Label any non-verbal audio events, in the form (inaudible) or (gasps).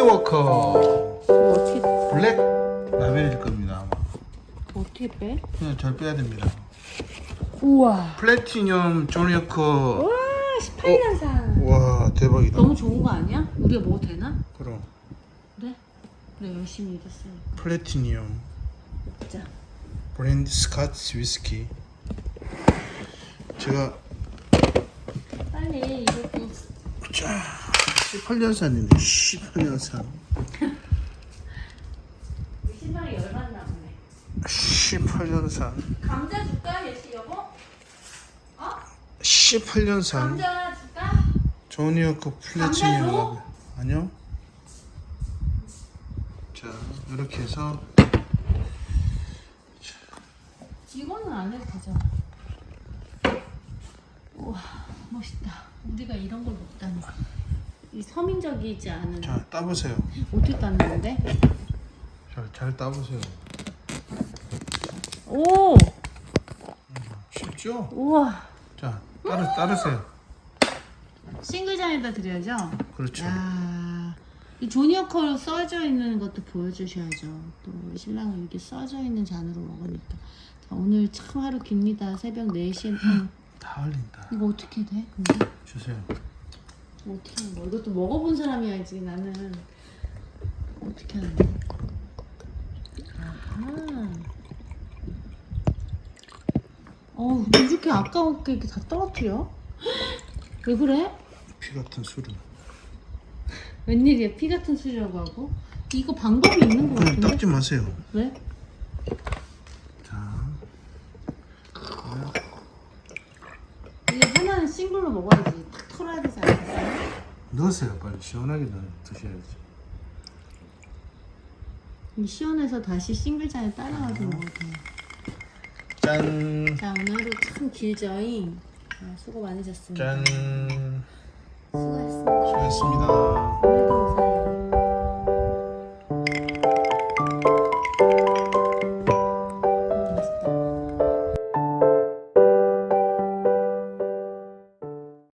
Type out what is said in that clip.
워커. 어떻게 블랙 라벨일 겁니다. 아마. 어떻게 빼? 그냥 절 빼야 됩니다. 우와. 플래티넘 조니어커. 와 18년상. 와 대박이다. 너무 좋은 거 아니야? 우리가 뭐 되나? 그럼 그래? 그래 열심히 일했어요. 플래티넘 자 브랜드 스카치 위스키. 제가 빨리 이것도 자. 18년산이네. 18년산. 신발이 열받나 보네. 18년산. 감자 줄까 예시 여보? 어? 18년산. 감자 줄까? 조니어커 플래티늄 감자로? 라벨. 아니요. 자 이렇게 해서 이거는 안 해도 되잖아. 우와 멋있다. 우리가 이런 걸 먹다니. 이 서민적이지 않은. 자 따보세요. 어떻게 땄는데? 자, 잘 따보세요. 오 쉽죠? 우와 자 따르 따르세요. 싱글잔에다 드려야죠. 그렇죠. 야, 이 조니어커로 써져 있는 것도 보여주셔야죠. 또 신랑은 이렇게 써져 있는 잔으로 먹으니까. 자, 오늘 참 하루 깁니다. 새벽 4시에. 응. 다 흘린다. 이거 어떻게 돼? 근데? 주세요. 이거 어떻게 하는 거야? 이것도 먹어본 사람이야지 나는. 어떻게 하는데? 아하. 어우, 왜 이렇게 아까웠게 이렇게 다 떨어뜨려? (gasps) 왜 그래? 피 같은 술은 웬일이야? 피 같은 술이라고 하고? 이거 방법이 있는 거 그냥 같은데? 닦지 마세요. 왜? 자, 이게 하나는 싱글로 먹어야지. 넣으세요. 빨리 시원하게 드셔야지. 이 시원해서 다시 싱글잔에 따라가지고 먹어도 돼요. 짠, 자, 오늘 참 길죠잉? 아, 수고 많으셨습니다. 짠. 수고하셨습니다. 수고했습니다.